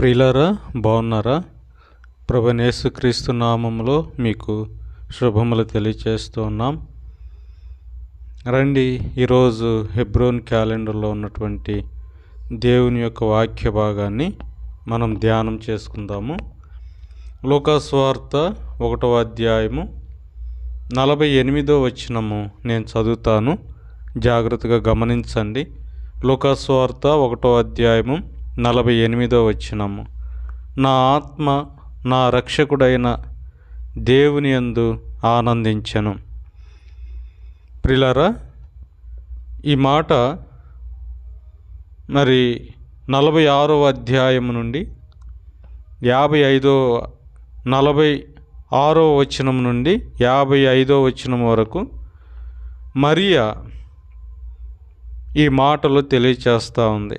ప్రియులారా బాగున్నారా? ప్రభనేసు క్రీస్తు నామంలో మీకు శుభములు తెలియచేస్తూ ఉన్నాం. రండి ఈరోజు హెబ్రోన్ క్యాలెండర్లో ఉన్నటువంటి దేవుని యొక్క వాక్య భాగాన్ని మనం ధ్యానం చేసుకుందాము. లోకాస్వార్త ఒకటవ అధ్యాయము నలభై ఎనిమిదో వచ్చినము నేను చదువుతాను. జాగ్రత్తగా గమనించండి. లోకాస్వార్త ఒకటో అధ్యాయము నలభై ఎనిమిదో వచనము. నా ఆత్మ నా రక్షకుడైన దేవుని యందు ఆనందించను. ప్రిలరా ఈ మాట మరి నలభై ఆరో అధ్యాయం నుండి యాభై ఐదో నలభై ఆరో వచనం నుండి యాభై ఐదో వచనం వరకు మరియా ఈ మాటలు తెలియచేస్తూ ఉంది.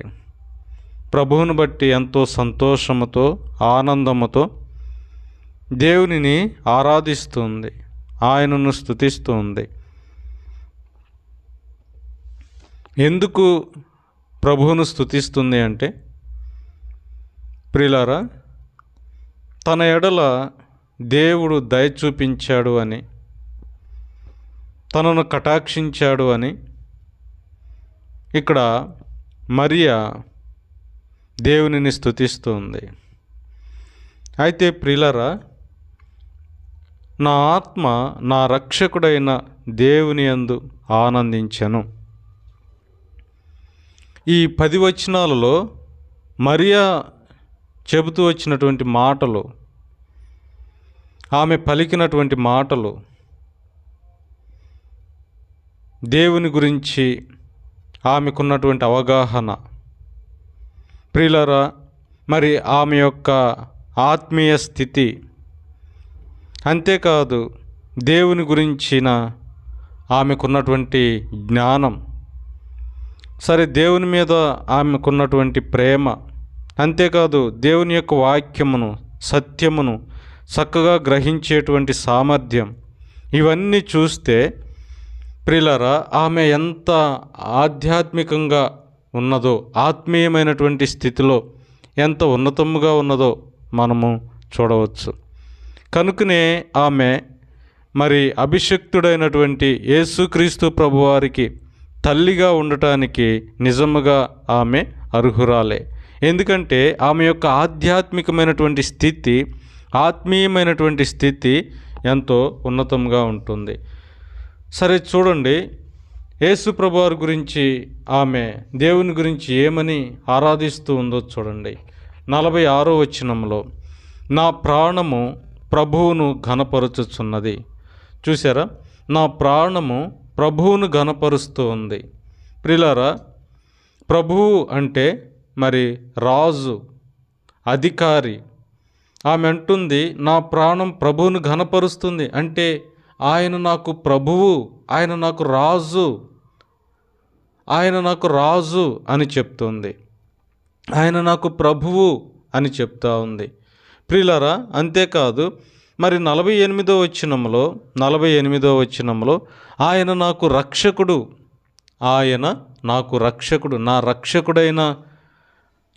ప్రభువుని బట్టి ఎంతో సంతోషముతో ఆనందముతో దేవునిని ఆరాధిస్తుంది. ఆయనను స్థుతిస్తుంది ఎందుకు ప్రభువును స్థుతిస్తుంది అంటే ప్రిలారా తన ఎడల దేవుడు దయ చూపించాడు అని తనను కటాక్షించాడు అని ఇక్కడ మరియా దేవునిని స్థుతిస్తుంది అయితే ప్రిలరా నా ఆత్మ నా రక్షకుడైన దేవుని యందు ఆనందించను. ఈ పది వచనాలలో మరియా చెబుతూ వచ్చినటువంటి మాటలు ఆమె పలికినటువంటి మాటలు దేవుని గురించి ఆమెకున్నటువంటి అవగాహన ప్రియులరా మరి ఆమె యొక్క ఆత్మీయ స్థితి అంతేకాదు దేవుని గురించిన ఆమెకున్నటువంటి జ్ఞానం సరే దేవుని మీద ఆమెకున్నటువంటి ప్రేమ అంతేకాదు దేవుని యొక్క వాక్యమును సత్యమును చక్కగా గ్రహించేటువంటి సామర్థ్యం ఇవన్నీ చూస్తే ప్రిలరా ఆమె ఎంత ఆధ్యాత్మికంగా ఉన్నదో ఆత్మీయమైనటువంటి స్థితిలో ఎంత ఉన్నతముగా ఉన్నదో మనము చూడవచ్చు. కనుకనే ఆమె మరి అభిషక్తుడైనటువంటి యేసుక్రీస్తు ప్రభువారికి తల్లిగా ఉండటానికి నిజముగా ఆమె అర్హురాలే. ఎందుకంటే ఆమె యొక్క ఆధ్యాత్మికమైనటువంటి స్థితి ఆత్మీయమైనటువంటి స్థితి ఎంతో ఉన్నతంగా ఉంటుంది. సరే చూడండి యేసు ప్రభువారి గురించి ఆమె దేవుని గురించి ఏమని ఆరాధిస్తూ ఉందో చూడండి. నలభై ఆరో వచనంలో నా ప్రాణము ప్రభువును ఘనపరుచుచున్నది. చూసారా నా ప్రాణము ప్రభువును ఘనపరుస్తూ ఉంది. ప్రిలారా ప్రభువు అంటే మరి రాజు అధికారి. ఆమె అంటుంది నా ప్రాణం ప్రభువును ఘనపరుస్తుంది అంటే ఆయన నాకు ప్రభువు ఆయన నాకు రాజు ఆయన నాకు రాజు అని చెప్తుంది. ఆయన నాకు ప్రభువు అని చెప్తా ఉంది. ప్రియులరా అంతేకాదు మరి నలభై ఎనిమిదో వచ్చినంలో నలభై ఎనిమిదో వచ్చినంలో ఆయన నాకు రక్షకుడు ఆయన నాకు రక్షకుడు నా రక్షకుడైన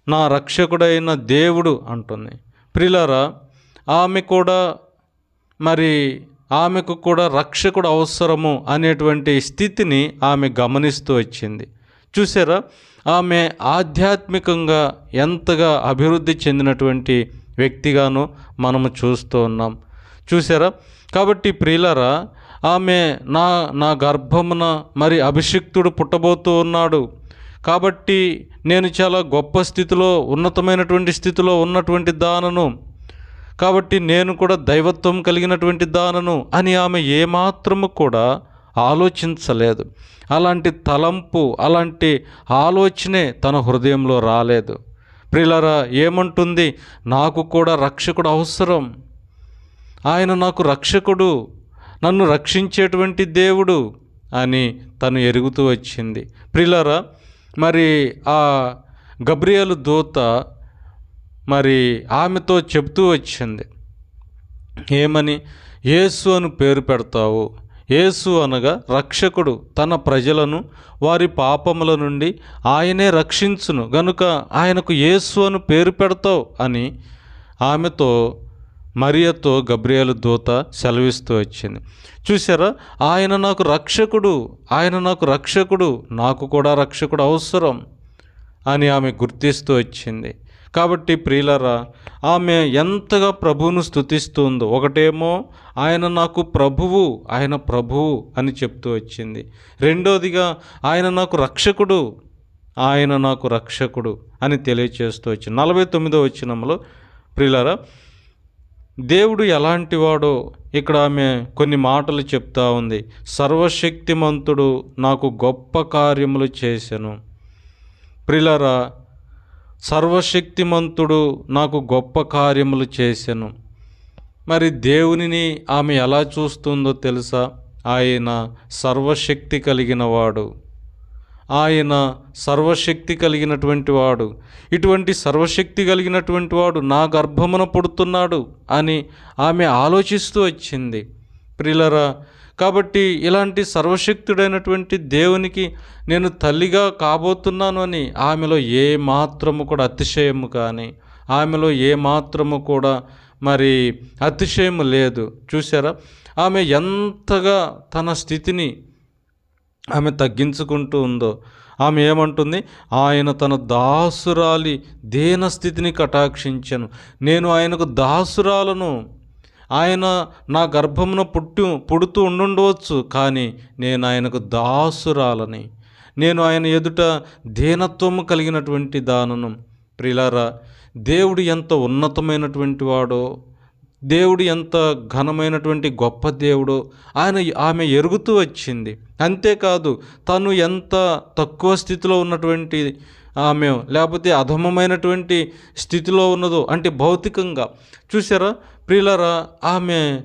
నా రక్షకుడైన దేవుడు అంటుంది. ప్రిలరా ఆమె కూడా మరి ఆమెకు కూడా రక్షకుడు అవసరము అనేటువంటి స్థితిని ఆమె గమనిస్తూ వచ్చింది. చూసారా? ఆమె ఆధ్యాత్మికంగా ఎంతగా అభివృద్ధి చెందినటువంటి వ్యక్తిగాను మనము చూస్తూ ఉన్నాం. చూసారా? కాబట్టి ప్రియులరా ఆమె నా నా గర్భమున మరి అభిషిక్తుడు పుట్టబోతూ ఉన్నాడు. కాబట్టి నేను చాలా గొప్ప స్థితిలో ఉన్నతమైనటువంటి స్థితిలో ఉన్నటువంటి దానను కాబట్టి నేను కూడా దైవత్వం కలిగినటువంటి దానను అని ఆమె ఏమాత్రము కూడా ఆలోచించలేదు. అలాంటి తలంపు అలాంటి ఆలోచనే తన హృదయంలో రాలేదు. ప్రిలరా ఏమంటుంది? నాకు కూడా రక్షకుడు అవసరం. ఆయన నాకు రక్షకుడు నన్ను రక్షించేటువంటి దేవుడు అని తను ఎరుగుతూ వచ్చింది. ప్రిలరా మరి ఆ గబ్రియలు దూత మరి ఆమెతో చెబుతూ వచ్చింది. ఏమని? యేసు అని పేరు పెడతావు. యేసు అనగా రక్షకుడు. తన ప్రజలను వారి పాపముల నుండి ఆయనే రక్షించును. గనుక ఆయనకు యేసు అని పేరు పెడతావు అని ఆమెతో మరియతో గబ్రియలు దూత సెలవిస్తూ వచ్చింది. చూసారా ఆయన నాకు రక్షకుడు. ఆయన నాకు రక్షకుడు. నాకు కూడా రక్షకుడు అవసరం అని ఆమె గుర్తిస్తూ వచ్చింది. కాబట్టి ప్రియులరా ఆమె ఎంతగా ప్రభువును స్థుతిస్తుందో ఒకటేమో ఆయన నాకు ప్రభువు ఆయన ప్రభువు అని చెప్తూ వచ్చింది. రెండోదిగా ఆయన నాకు రక్షకుడు ఆయన నాకు రక్షకుడు అని తెలియచేస్తూ వచ్చింది. నలభై తొమ్మిదో వచ్చినంలో ప్రియులరా దేవుడు ఎలాంటివాడో ఇక్కడ ఆమె కొన్ని మాటలు చెప్తా ఉంది. సర్వశక్తిమంతుడు నాకు గొప్ప కార్యములు చేశాను. ప్రిలరా సర్వశక్తిమంతుడు నాకు గొప్ప కార్యములు చేసెను. మరి దేవునిని ఆమె ఎలా చూస్తుందో తెలుసా? ఆయన సర్వశక్తి కలిగిన వాడు ఆయన సర్వశక్తి కలిగినటువంటి వాడు. ఇటువంటి సర్వశక్తి కలిగినటువంటి వాడు నా గర్భమున పుడుతున్నాడు అని ఆమె ఆలోచిస్తూ వచ్చింది. ప్రిలరా కాబట్టి ఇలాంటి సర్వశక్తుడైనటువంటి దేవునికి నేను తల్లిగా కాబోతున్నాను అని ఆమెలో ఏ మాత్రము కూడా అతిశయము కానీ ఆమెలో ఏ మాత్రము కూడా మరి అతిశయము లేదు. చూసారా ఆమె ఎంతగా తన స్థితిని ఆమె తగ్గించుకుంటూ ఉందో ఆమె ఏమంటుంది? ఆయన తన దాసురాలి దేన స్థితిని కటాక్షించను. నేను ఆయనకు దాసురాలను ఆయన నా గర్భమున పుట్టు పుడుతూ ఉండుండవచ్చు కానీ నేను ఆయనకు దాసురాలని. నేను ఆయన ఎదుట దీనత్వము కలిగినటువంటి దానను. ప్రిలారా దేవుడు ఎంత ఉన్నతమైనటువంటి వాడో దేవుడు ఎంత ఘనమైనటువంటి గొప్ప దేవుడో ఆయన ఆమె ఎరుగుతూ వచ్చింది. అంతేకాదు తను ఎంత తక్కువ స్థితిలో ఉన్నటువంటి ఆమె లేకపోతే అధమమైనటువంటి స్థితిలో ఉన్నదో అంటే భౌతికంగా. చూసారా ప్రియులరా ఆమె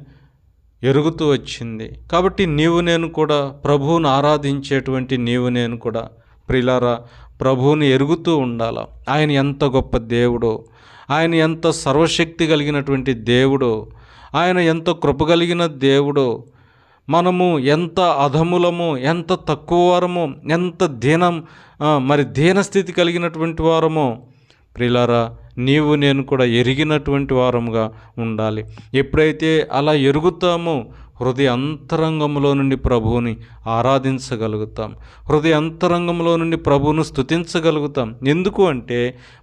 ఎరుగుతూ వచ్చింది. కాబట్టి నీవు నేను కూడా ప్రభువును ఆరాధించేటువంటి నీవు నేను కూడా ప్రిలారా ప్రభువుని ఎరుగుతూ ఉండాల? ఆయన ఎంత గొప్ప దేవుడో ఆయన ఎంత సర్వశక్తి కలిగినటువంటి దేవుడో ఆయన ఎంత కృప కలిగిన దేవుడో మనము ఎంత అధములము ఎంత తక్కువ వారము ఎంత దీనం మరి దీనస్థితి కలిగినటువంటి వారమో ప్రిలారా నీవు నేను కూడా ఎరిగినటువంటి వారముగా ఉండాలి. ఎప్పుడైతే అలా ఎరుగుతామో హృదయ అంతరంగంలో నుండి ప్రభువుని ఆరాధించగలుగుతాం. హృదయ అంతరంగంలో నుండి ప్రభువును స్థుతించగలుగుతాం ఎందుకు అంటే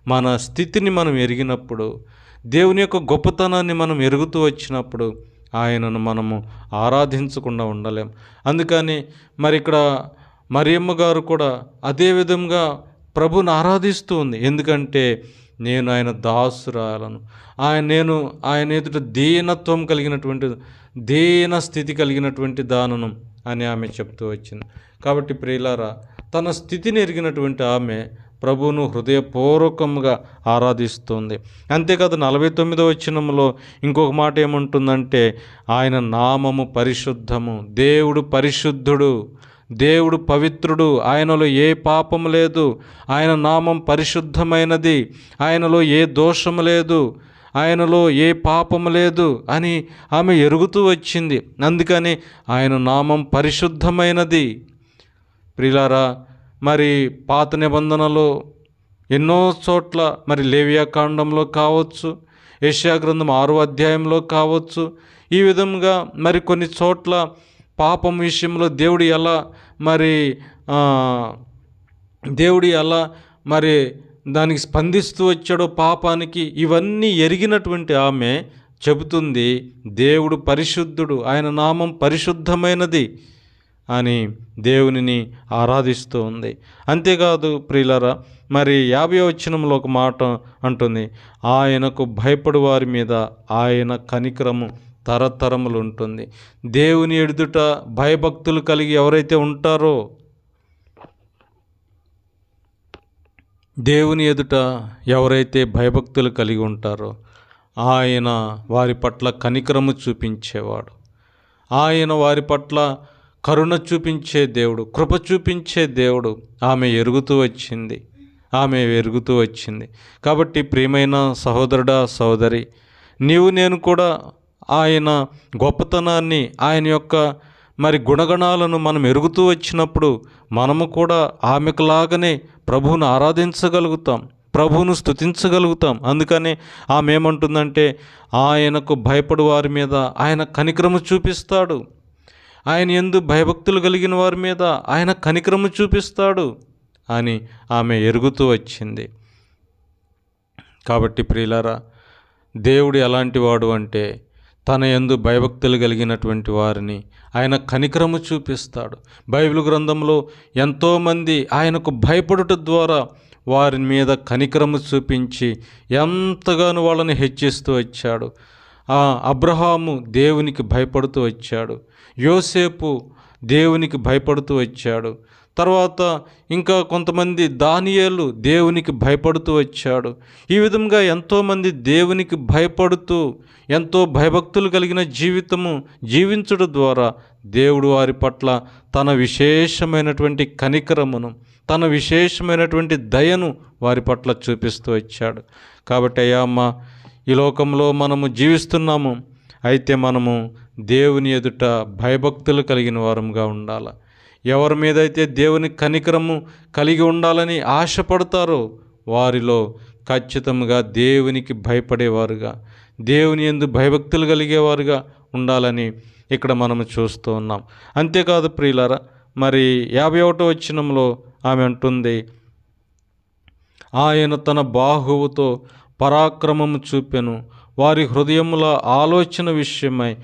మన స్థితిని మనం ఎరిగినప్పుడు దేవుని యొక్క గొప్పతనాన్ని మనం ఎరుగుతూ వచ్చినప్పుడు ఆయనను మనము ఆరాధించకుండా ఉండలేం. అందుకని మరి ఇక్కడ మరియమ్మ గారు కూడా అదే విధంగా ప్రభుని ఆరాధిస్తూ ఉంది. ఎందుకంటే నేను ఆయన దాసురాలను. ఆయన నేను ఆయన ఎదుట దీనత్వం కలిగినటువంటి దీన స్థితి కలిగినటువంటి దానను అని ఆమె చెప్తూ వచ్చింది. కాబట్టి ప్రియులారా తన స్థితిని ఎరిగినటువంటి ఆమె ప్రభువును హృదయపూర్వకంగా ఆరాధిస్తుంది. అంతేకాదు నలభై తొమ్మిదో వచ్చినంలో ఇంకొక మాట ఏముంటుందంటే ఆయన నామము పరిశుద్ధము దేవుడు పరిశుద్ధుడు దేవుడు పవిత్రుడు ఆయనలో ఏ పాపము లేదు ఆయన నామం పరిశుద్ధమైనది ఆయనలో ఏ దోషము లేదు ఆయనలో ఏ పాపము లేదు అని ఆమె ఎరుగుతూ వచ్చింది. అందుకని ఆయన నామం పరిశుద్ధమైనది. ప్రిలారా మరి పాత నిబంధనలో ఎన్నో చోట్ల మరి లేవియాకాండంలో కావచ్చు ఏషియా గ్రంథం ఆరో అధ్యాయంలో కావచ్చు ఈ విధంగా మరి కొన్ని చోట్ల పాపం విషయంలో దేవుడు ఎలా మరి దేవుడు ఎలా మరి దానికి స్పందిస్తూ వచ్చాడో పాపానికి ఇవన్నీ ఎరిగినటువంటి ఆమె చెబుతుంది దేవుడు పరిశుద్ధుడు ఆయన నామం పరిశుద్ధమైనది. అని దేవునిని ఆరాధిస్తూ ఉంది. అంతేకాదు ప్రియులరా మరి యాభై వచ్చినంలో ఒక మాట అంటుంది ఆయనకు భయపడు వారి మీద ఆయన కనికరము తరతరములు ఉంటుంది దేవుని ఎదుట భయభక్తులు కలిగి ఎవరైతే ఉంటారో దేవుని ఎదుట ఎవరైతే భయభక్తులు కలిగి ఉంటారో ఆయన వారి పట్ల కనికరము చూపించేవాడు. ఆయన వారి పట్ల కరుణ చూపించే దేవుడు కృప చూపించే దేవుడు ఆమె ఎరుగుతూ వచ్చింది. ఆమె ఎరుగుతూ వచ్చింది. కాబట్టి ప్రియమైన సహోదరుడా సహోదరి నీవు నేను కూడా ఆయన గొప్పతనాన్ని ఆయన యొక్క మరి గుణగణాలను మనం ఎరుగుతూ వచ్చినప్పుడు మనము కూడా ఆమెకులాగానే ప్రభువును ఆరాధించగలుగుతాం ప్రభువును స్తుతించగలుగుతాం. అందుకని ఆమె ఏమంటుందంటే ఆయనకు భయపడు వారి మీద ఆయన కనిక్రమ చూపిస్తాడు. ఆయన ఎందు భయభక్తులు కలిగిన వారి మీద ఆయన కనికరము చూపిస్తాడు అని ఆమె ఎరుగుతూ వచ్చింది. కాబట్టి ప్రియులారా దేవుడు ఎలాంటి వాడు అంటే తన ఎందు భయభక్తులు కలిగినటువంటి వారిని ఆయన కనికరము చూపిస్తాడు. బైబిల్ గ్రంథంలో ఎంతోమంది ఆయనకు భయపడుట ద్వారా వారి మీద కనికరము చూపించి ఎంతగానో వాళ్ళని హెచ్చిస్తూ వచ్చాడు. అబ్రహాము దేవునికి భయపడుతూ వచ్చాడు. యోసేపు దేవునికి భయపడుతూ వచ్చాడు. తర్వాత ఇంకా కొంతమంది దానియేలు దేవునికి భయపడుతూ వచ్చాడు. ఈ విధంగా ఎంతోమంది దేవునికి భయపడుతూ ఎంతో భయభక్తులు కలిగిన జీవితము జీవించడం ద్వారా దేవుడు వారి పట్ల తన విశేషమైనటువంటి కనికరమును తన విశేషమైనటువంటి దయను వారి పట్ల చూపిస్తూ వచ్చాడు. కాబట్టి అయ్యా అమ్మ ఈ లోకంలో మనము జీవిస్తున్నాము. అయితే మనము దేవుని ఎదుట భయభక్తులు కలిగిన వారంగా ఉండాలి. ఎవరి మీదైతే దేవుని కనికరము కలిగి ఉండాలని ఆశపడతారో వారిలో ఖచ్చితంగా దేవునికి భయపడేవారుగా దేవుని ఎందు భయభక్తులు కలిగేవారుగా ఉండాలని ఇక్కడ మనము చూస్తూ ఉన్నాం. అంతేకాదు ప్రియులారా మరి యాభై ఒకటో వచ్చినంలో ఆమె అంటుంది ఆయన తన బాహువుతో పరాక్రమము చూపెను. వారి హృదయముల ఆలోచన విషయమై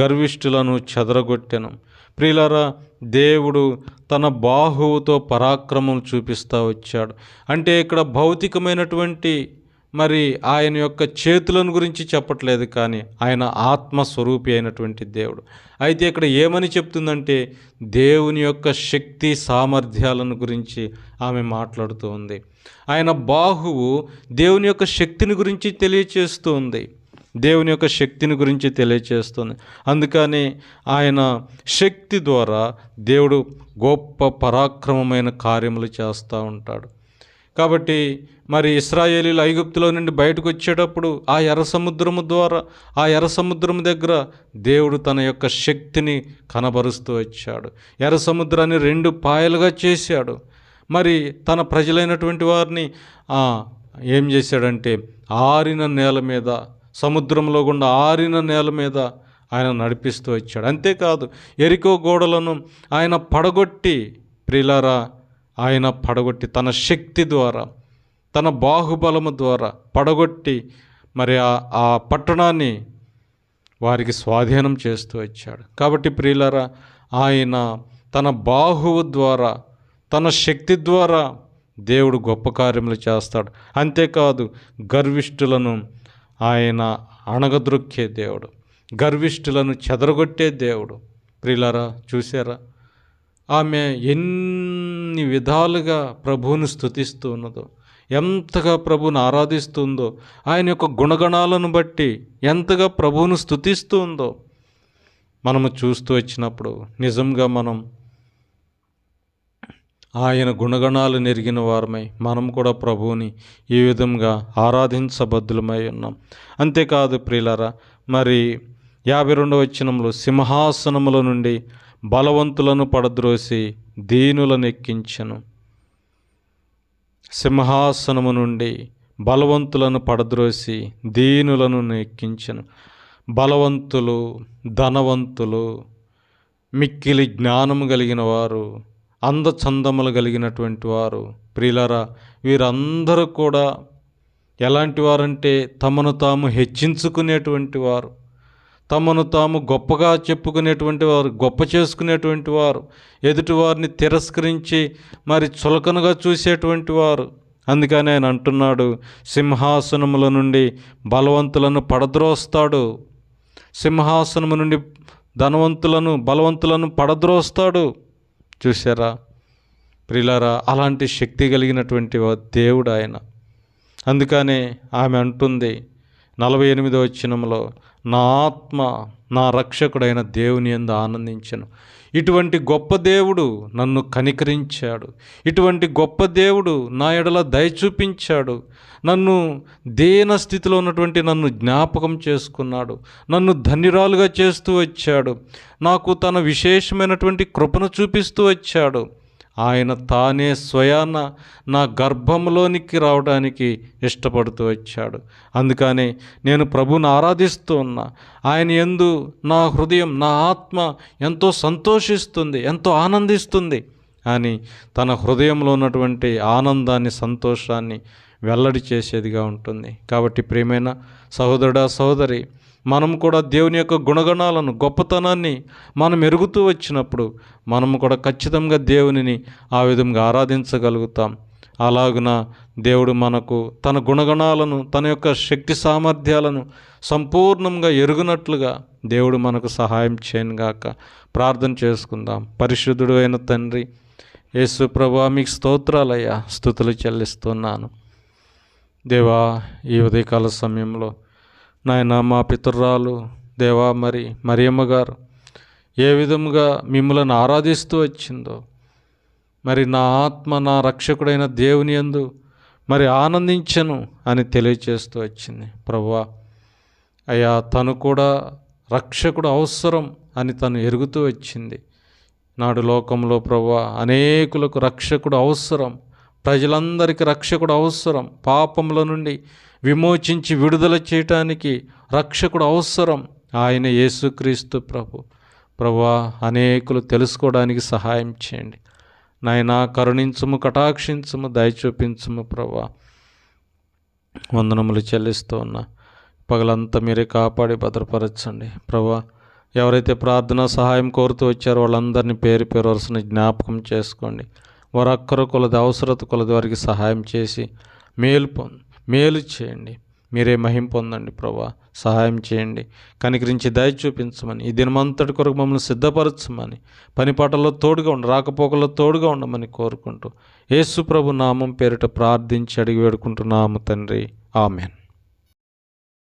గర్విష్ఠులను చెదరగొట్టెను. ప్రియులరా దేవుడు తన బాహువుతో పరాక్రమం చూపిస్తూ వచ్చాడు. అంటే ఇక్కడ భౌతికమైనటువంటి మరి ఆయన యొక్క చేతులను గురించి చెప్పట్లేదు కానీ ఆయన ఆత్మస్వరూపి అయినటువంటి దేవుడు. అయితే ఇక్కడ ఏమని చెప్తుందంటే దేవుని యొక్క శక్తి సామర్థ్యాలను గురించి ఆమె మాట్లాడుతూ ఉంది. ఆయన బాహువు దేవుని యొక్క శక్తిని గురించి తెలియచేస్తూ ఉంది దేవుని యొక్క శక్తిని గురించి తెలియచేస్తుంది. అందుకని ఆయన శక్తి ద్వారా దేవుడు గొప్ప పరాక్రమమైన కార్యములు చేస్తూ ఉంటాడు. కాబట్టి మరి ఇస్రాయేలీలు ఐగుప్తులో నుండి బయటకు వచ్చేటప్పుడు ఆ ఎర్ర సముద్రము ద్వారా ఆ ఎర్ర సముద్రం దగ్గర దేవుడు తన యొక్క శక్తిని కనబరుస్తూ వచ్చాడు. ఎర్ర సముద్రాన్ని రెండు పాయలుగా చేశాడు. మరి తన ప్రజలైనటువంటి వారిని ఏం చేశాడంటే ఆరిన నేల మీద సముద్రంలో గుండా ఆరిన నేల మీద ఆయన నడిపిస్తూ వచ్చాడు. అంతేకాదు ఎరికో గోడలను ఆయన పడగొట్టి ప్రిలారా ఆయన పడగొట్టి తన శక్తి ద్వారా తన బాహుబలము ద్వారా పడగొట్టి మరి ఆ పట్టణాన్ని వారికి స్వాధీనం చేస్తూ వచ్చాడు. కాబట్టి ప్రియులరా ఆయన తన బాహువు ద్వారా తన శక్తి ద్వారా దేవుడు గొప్ప కార్యములు చేస్తాడు. అంతేకాదు గర్విష్ఠులను ఆయన అణగద్రొక్కే దేవుడు. గర్విష్ఠులను చెదరగొట్టే దేవుడు. ప్రియులారా చూసారా ఆమె ఎన్ని విధాలుగా ప్రభువుని స్థుతిస్తూ ఉన్నదో ఎంతగా ప్రభుని ఆరాధిస్తుందో ఆయన యొక్క గుణగణాలను బట్టి ఎంతగా ప్రభువును స్థుతిస్తుందో ఉందో మనము చూస్తూ వచ్చినప్పుడు నిజంగా మనం ఆయన గుణగణాలు నెరిగిన వారమై మనం కూడా ప్రభువుని ఈ విధంగా ఆరాధించబద్దులమై ఉన్నాం. అంతేకాదు ప్రియులరా మరి యాభై రెండవ వచ్చినంలో సింహాసనముల నుండి బలవంతులను పడద్రోసి దీనులను ఎక్కించను. సింహాసనము నుండి బలవంతులను పడద్రోసి దీనులను ఎక్కించను. బలవంతులు ధనవంతులు మిక్కిలి జ్ఞానము కలిగిన వారు అందచందములు కలిగినటువంటి వారు. ప్రియులరా వీరందరూ కూడా ఎలాంటి వారంటే తమను తాము హెచ్చించుకునేటువంటి వారు. తమను తాము గొప్పగా చెప్పుకునేటువంటి వారు గొప్ప చేసుకునేటువంటి వారు. ఎదుటివారిని తిరస్కరించి మరి చులకనగా చూసేటువంటి వారు. అందుకని ఆయన అంటున్నాడు సింహాసనముల నుండి బలవంతులను పడద్రోస్తాడు. సింహాసనము నుండి ధనవంతులను బలవంతులను పడద్రోస్తాడు. చూసారా ప్రిలారా అలాంటి శక్తి కలిగినటువంటి దేవుడు ఆయన. అందుకనే ఆమె అంటుంది నలభై ఎనిమిదో వచ్చినంలో నా ఆత్మ నా రక్షకుడైన దేవుని ఎందు ఆనందించను. ఇటువంటి గొప్ప దేవుడు నన్ను కనికరించాడు. ఇటువంటి గొప్ప దేవుడు నా ఎడల దయ చూపించాడు. నన్ను దేన స్థితిలో ఉన్నటువంటి నన్ను జ్ఞాపకం చేసుకున్నాడు. నన్ను ధన్యురాలుగా చేస్తూ వచ్చాడు. నాకు తన విశేషమైనటువంటి కృపను చూపిస్తూ వచ్చాడు. ఆయన తానే స్వయాన నా గర్భంలోనికి రావడానికి ఇష్టపడుతూ వచ్చాడు. అందుకనే నేను ప్రభుని ఆరాధిస్తూ ఉన్నా. ఆయన ఎందు నా హృదయం నా ఆత్మ ఎంతో సంతోషిస్తుంది ఎంతో ఆనందిస్తుంది అని తన హృదయంలో ఉన్నటువంటి ఆనందాన్ని సంతోషాన్ని వెల్లడి చేసేదిగా ఉంటుంది. కాబట్టి ప్రేమైన సహోదరుడా సహోదరి మనం కూడా దేవుని యొక్క గుణగణాలను గొప్పతనాన్ని మనం ఎరుగుతూ వచ్చినప్పుడు మనం కూడా ఖచ్చితంగా దేవునిని ఆ విధంగా ఆరాధించగలుగుతాం. అలాగున దేవుడు మనకు తన గుణగణాలను తన యొక్క శక్తి సామర్థ్యాలను సంపూర్ణంగా ఎరుగునట్లుగా దేవుడు మనకు సహాయం చేయనుగాక ప్రార్థన చేసుకుందాం. పరిశుద్ధుడు అయిన తండ్రి యేసు ప్రభా మీకు స్తోత్రాలయ్యా. స్థుతులు చెల్లిస్తున్నాను. దేవా ఈ ఉదయకాల సమయంలో నాయన మా పితృరాలు దేవా మరి మరియమ్మ గారు ఏ విధముగా మిమ్మల్ని ఆరాధిస్తూ వచ్చిందో మరి నా ఆత్మ నా రక్షకుడైన దేవుని యందు మరి ఆనందించను అని తెలియచేస్తూ వచ్చింది ప్రభువా. అయ్యా తను కూడా రక్షకుడు అవసరం అని తను ఎరుగుతూ వచ్చింది. నాడు లోకంలో ప్రభువా అనేకులకు రక్షకుడు అవసరం ప్రజలందరికీ రక్షకుడు అవసరం. పాపముల నుండి విమోచించి విడుదల చేయటానికి రక్షకుడు అవసరం. ఆయన యేసుక్రీస్తు ప్రభు. ప్రభా అనేకులు తెలుసుకోవడానికి సహాయం చేయండి. నాయనా కరుణించుము కటాక్షించుము దయ చూపించుము ప్రభా. వందనములు చెల్లిస్తూ ఉన్నా పగలంతా మీరే కాపాడి భద్రపరచండి. ప్రభా ఎవరైతే ప్రార్థన సహాయం కోరుతూ వచ్చారో వాళ్ళందరినీ పేరు పేరు వరుసని జ్ఞాపకం చేసుకోండి. వారు అక్కర కొలది అవసరత కొలది వారికి సహాయం చేసి మేలు పొంది మేలు చేయండి. మీరే మహిం పొందండి ప్రభా. సహాయం చేయండి. కనికరించి దయ చూపించమని ఈ దినమంతటి కొరకు మమ్మల్ని సిద్ధపరచమని పనిపాటల్లో తోడుగా ఉండి రాకపోకల్లో తోడుగా ఉండమని కోరుకుంటూ యేసు ప్రభు నామం పేరిట ప్రార్థించి అడిగి వేడుకుంటున్నాము తండ్రి. ఆమెన్.